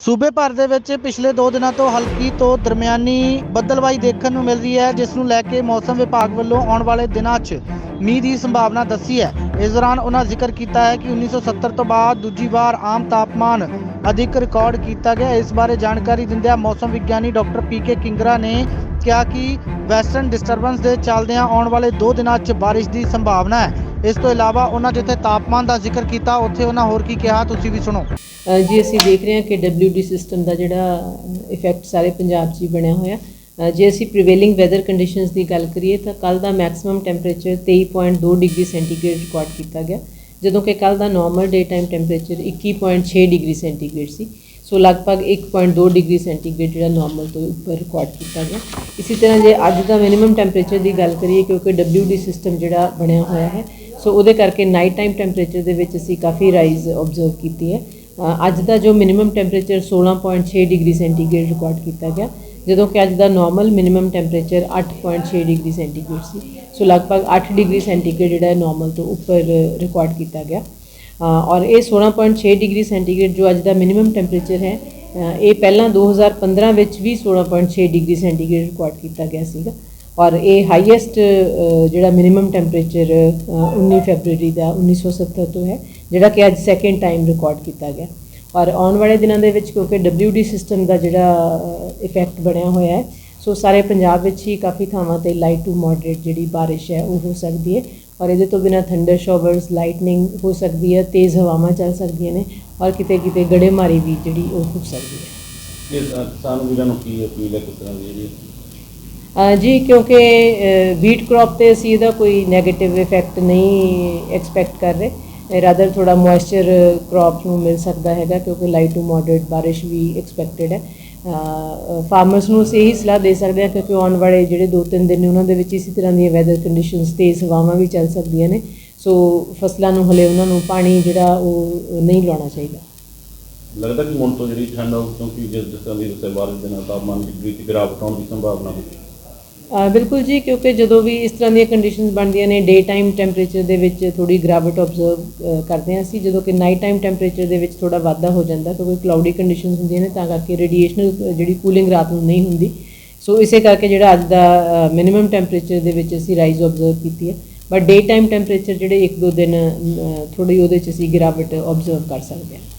ਸੂਬੇ ਭਰ ਦੇ ਵਿੱਚ ਪਿਛਲੇ 2 ਦਿਨਾਂ ਤੋਂ ਹਲਕੀ ਤੋਂ ਦਰਮਿਆਨੀ ਬੱਦਲਵਾਈ ਦੇਖਣ ਨੂੰ ਮਿਲ ਰਹੀ ਹੈ, ਜਿਸ ਨੂੰ ਲੈ ਕੇ ਮੌਸਮ ਵਿਭਾਗ ਵੱਲੋਂ ਆਉਣ ਵਾਲੇ ਦਿਨਾਂ 'ਚ ਮੀਂਹ ਦੀ ਸੰਭਾਵਨਾ ਦੱਸੀ ਹੈ। ਇਸ ਦੌਰਾਨ ਉਹਨਾਂ ਜ਼ਿਕਰ ਕੀਤਾ ਹੈ ਕਿ 1970 ਤੋਂ ਬਾਅਦ ਦੂਜੀ ਵਾਰ ਆਮ ਤਾਪਮਾਨ ਅਧਿਕ ਰਿਕਾਰਡ ਕੀਤਾ ਗਿਆ। ਇਸ ਬਾਰੇ ਜਾਣਕਾਰੀ ਦਿੰਦਿਆਂ ਮੌਸਮ ਵਿਗਿਆਨੀ ਡਾਕਟਰ ਪੀਕੇ ਕਿੰਗਰਾ ਨੇ ਕਿਹਾ ਕਿ ਵੈਸਟਰਨ ਡਿਸਟਰਬੈਂਸ ਦੇ ਚੱਲਦਿਆਂ ਆਉਣ ਵਾਲੇ 2 ਦਿਨਾਂ 'ਚ ਬਾਰਿਸ਼ ਦੀ ਸੰਭਾਵਨਾ ਹੈ। ਇਸ ਤੋਂ ਇਲਾਵਾ ਉਹਨਾਂ ਜਿੱਥੇ ਤਾਪਮਾਨ ਦਾ ਜ਼ਿਕਰ ਕੀਤਾ ਉੱਥੇ ਉਹਨਾਂ ਹੋਰ ਕੀ ਕਿਹਾ ਤੁਸੀਂ ਵੀ ਸੁਣੋ। ਅ, ਜੀ ਅਸੀਂ ਦੇਖ ਰਹੇ ਹਾਂ ਕਿ WD ਸਿਸਟਮ ਦਾ ਜਿਹੜਾ ਇਫੈਕਟ ਸਾਰੇ ਪੰਜਾਬ 'ਚ ਹੀ ਬਣਿਆ ਹੋਇਆ। ਜੇ ਅਸੀਂ ਪ੍ਰੀਵੇਲਿੰਗ ਵੈਦਰ ਕੰਡੀਸ਼ਨਸ ਦੀ ਗੱਲ ਕਰੀਏ ਤਾਂ ਕੱਲ ਦਾ maximum temperature 23.2 degree centigrade record ਕੀਤਾ ਗਿਆ। ਜਦੋਂ ਕਿ ਕੱਲ ਦਾ normal day time temperature 21.6 degree centigrade ਸੀ। ਸੋ ਲਗਭਗ 1.2 ਡਿਗਰੀ ਸੈਂਟੀਗ੍ਰੇਡ ਜਿਹੜਾ ਨਾਰਮਲ ਤੋਂ ਉੱਪਰ ਰਿਕਾਰਡ ਕੀਤਾ ਗਿਆ। ਇਸੇ ਤਰ੍ਹਾਂ ਜੇ ਅੱਜ ਦਾ ਮਿਨੀਮਮ ਟੈਂਪਰੇਚਰ ਦੀ ਗੱਲ ਕਰੀਏ ਕਿਉਂਕਿ WD ਸਿਸਟਮ ਜਿਹੜਾ ਬਣਿਆ ਹੋਇਆ ਹੈ ਸੋ ਉਹਦੇ ਕਰਕੇ ਨਾਈਟ ਟਾਈਮ ਟੈਂਪਰੇਚਰ ਦੇ ਵਿੱਚ ਅਸੀਂ ਕਾਫੀ ਰਾਈਜ਼ ਆਬਜ਼ਰਵ ਕੀਤੀ ਹੈ। ਅੱਜ ਦਾ ਜੋ minimum temperature 16.6 degree centigrade record ਕੀਤਾ ਗਿਆ, ਜਦੋਂ ਕਿ ਅੱਜ ਦਾ normal minimum temperature 8.6 degree centigrade ਸੀ। ਸੋ ਲਗਭਗ 8 ਡਿਗਰੀ ਸੈਂਟੀਗ੍ਰੇਡ ਜਿਹੜਾ ਨਾਰਮਲ ਤੋਂ ਉੱਪਰ ਰਿਕਾਰਡ ਕੀਤਾ ਗਿਆ। ਔਰ ਇਹ 16.6 ਡਿਗਰੀ ਸੈਂਟੀਗ੍ਰੇਡ ਜੋ ਅੱਜ ਦਾ ਮਿਨੀਮਮ ਟੈਂਪਰੇਚਰ ਹੈ ਇਹ ਪਹਿਲਾਂ 2015 ਵਿੱਚ ਵੀ 16.6 ਡਿਗਰੀ ਸੈਂਟੀਗ੍ਰੇਡ ਰਿਕਾਰਡ ਕੀਤਾ ਗਿਆ ਸੀਗਾ। ਔਰ ਇਹ ਹਾਈਐਸਟ ਜਿਹੜਾ ਮਿਨੀਮਮ ਟੈਂਪਰੇਚਰ 19 ਫੈਬਰੂਰੀ ਦਾ 1970 ਤੋਂ ਹੈ, ਜਿਹੜਾ ਕਿ ਅੱਜ ਸੈਕਿੰਡ ਟਾਈਮ ਰਿਕਾਰਡ ਕੀਤਾ ਗਿਆ। ਔਰ ਆਉਣ ਵਾਲੇ ਦਿਨਾਂ ਦੇ ਵਿੱਚ ਕਿਉਂਕਿ WD ਸਿਸਟਮ ਦਾ ਜਿਹੜਾ ਇਫੈਕਟ ਬਣਿਆ ਹੋਇਆ ਹੈ, ਸੋ ਸਾਰੇ ਪੰਜਾਬ ਵਿੱਚ ਹੀ ਕਾਫੀ ਥਾਵਾਂ ਤੇ ਲਾਈਟ ਟੂ ਮੋਡਰੇਟ ਜਿਹੜੀ ਬਾਰਿਸ਼ ਹੈ, ਉਹ ਹੋ ਸਕਦੀ ਹੈ। ਔਰ ਇਹਦੇ ਤੋਂ ਬਿਨਾ ਥੰਡਰ ਸ਼ਾਵਰਸ ਲਾਈਟਨਿੰਗ ਹੋ ਸਕਦੀ ਹੈ, ਤੇਜ਼ ਹਵਾਵਾਂ ਚੱਲ ਸਕਦੀਆਂ ਨੇ, ਔਰ ਕਿਤੇ ਕਿਤੇ ਗੜੇਮਾਰੀ ਵੀ ਜਿਹੜੀ ਉਹ ਹੋ ਸਕਦੀ ਹੈ। ਇਹ ਵੀਰਾਂ ਨੂੰ ਕੀ ਅਪੀਲ ਹੈ ਕਿਸ ਤਰ੍ਹਾਂ ਦੀ ਜਿਹੜੀ ਜੀ, ਕਿਉਂਕਿ ਵੀਟ ਕ੍ਰੌਪ ਤੇ ਅਸੀਂ ਇਹਦਾ ਕੋਈ 네ਗੇਟਿਵ ਇਫੈਕਟ ਨਹੀਂ ਐਕਸਪੈਕਟ ਕਰ ਰਹੇ। ਰਾਦਰ ਥੋੜਾ ਮੋਇਸਚਰ ਕ੍ਰੌਪ ਨੂੰ ਮਿਲ ਸਕਦਾ ਹੈਗਾ, ਕਿਉਂਕਿ ਲਾਈਟ ਟੂ ਮੋਡਰੇਟ ਬਾਰਿਸ਼ ਵੀ ਐਕਸਪੈਕਟਡ ਹੈ। ਫਾਰਮਰਸ ਨੂੰ ਅਸੀਂ ਇਹੀ ਸਲਾਹ ਦੇ ਸਕਦੇ ਹਾਂ, ਕਿਉਂਕਿ ਆਉਣ ਵਾਲੇ ਜਿਹੜੇ 2-3 ਦਿਨ ਨੇ, ਉਹਨਾਂ ਦੇ ਵਿੱਚ ਇਸੇ ਤਰ੍ਹਾਂ ਦੀਆਂ ਵੈਦਰ ਕੰਡੀਸ਼ਨਸ ਤੇਜ਼ ਹਵਾਵਾਂ ਵੀ ਚੱਲ ਸਕਦੀਆਂ ਨੇ। ਸੋ ਫਸਲਾਂ ਨੂੰ ਹਲੇ ਉਹਨਾਂ ਨੂੰ ਪਾਣੀ ਜਿਹੜਾ ਉਹ ਨਹੀਂ ਲਾਉਣਾ ਚਾਹੀਦਾ। ਲੱਗਦਾ ਕਿ ਹੁਣ ਤੋਂ ਜਿਹੜੀ ਠੰਡ ਆਉ ਕਿਉਂਕਿ ਜਿਸ ਤਰ੍ਹਾਂ ਦੀ ਦੱਸਿਆ ਬਾਰਿਸ਼ ਦੇ ਨਾਲ ਤਾਪਮਾਨ ਦੀ ਗਿਰਾਵਟ ਆਉਣ ਦੀ ਸੰਭਾਵਨਾ ਹੈ। ਬਿਲਕੁਲ ਜੀ, ਕਿਉਂਕਿ ਜਦੋਂ ਵੀ ਇਸ ਤਰ੍ਹਾਂ ਦੀਆਂ ਕੰਡੀਸ਼ਨਸ ਬਣਦੀਆਂ ਨੇ ਡੇ ਟਾਈਮ ਟੈਂਪਰੇਚਰ ਦੇ ਵਿੱਚ ਥੋੜੀ ਗ੍ਰੈਵਿਟ ਆਬਜ਼ਰਵ ਕਰਦੇ ਹਾਂ ਅਸੀਂ, ਜਦੋਂ ਕਿ ਨਾਈਟ ਟਾਈਮ ਟੈਂਪਰੇਚਰ ਦੇ ਵਿੱਚ ਥੋੜਾ ਵਾਧਾ ਹੋ ਜਾਂਦਾ ਕਿਉਂਕਿ ਕਲਾਉਡੀ ਕੰਡੀਸ਼ਨਸ ਹੁੰਦੀਆਂ ਨੇ, ਤਾਂ ਕਰਕੇ ਰੇਡੀਏਸ਼ਨਲ ਜਿਹੜੀ ਕੂਲਿੰਗ ਰਾਤ ਨੂੰ ਨਹੀਂ ਹੁੰਦੀ। ਸੋ ਇਸੇ ਕਰਕੇ ਜਿਹੜਾ ਅੱਜ ਦਾ ਮਿਨੀਮਮ ਟੈਂਪਰੇਚਰ ਦੇ ਵਿੱਚ ਅਸੀਂ ਰਾਈਜ਼ ਆਬਜ਼ਰਵ ਕੀਤੀ ਹੈ। ਬਟ ਡੇ ਟਾਈਮ ਟੈਂਪਰੇਚਰ ਜਿਹੜੇ 1-2 ਦਿਨ ਥੋੜੀ ਉਹਦੇ ਚ ਅਸੀਂ ਗਿਰਾਵਟ ਆਬਜ਼ਰਵ ਕਰ ਸਕਦੇ ਹਾਂ।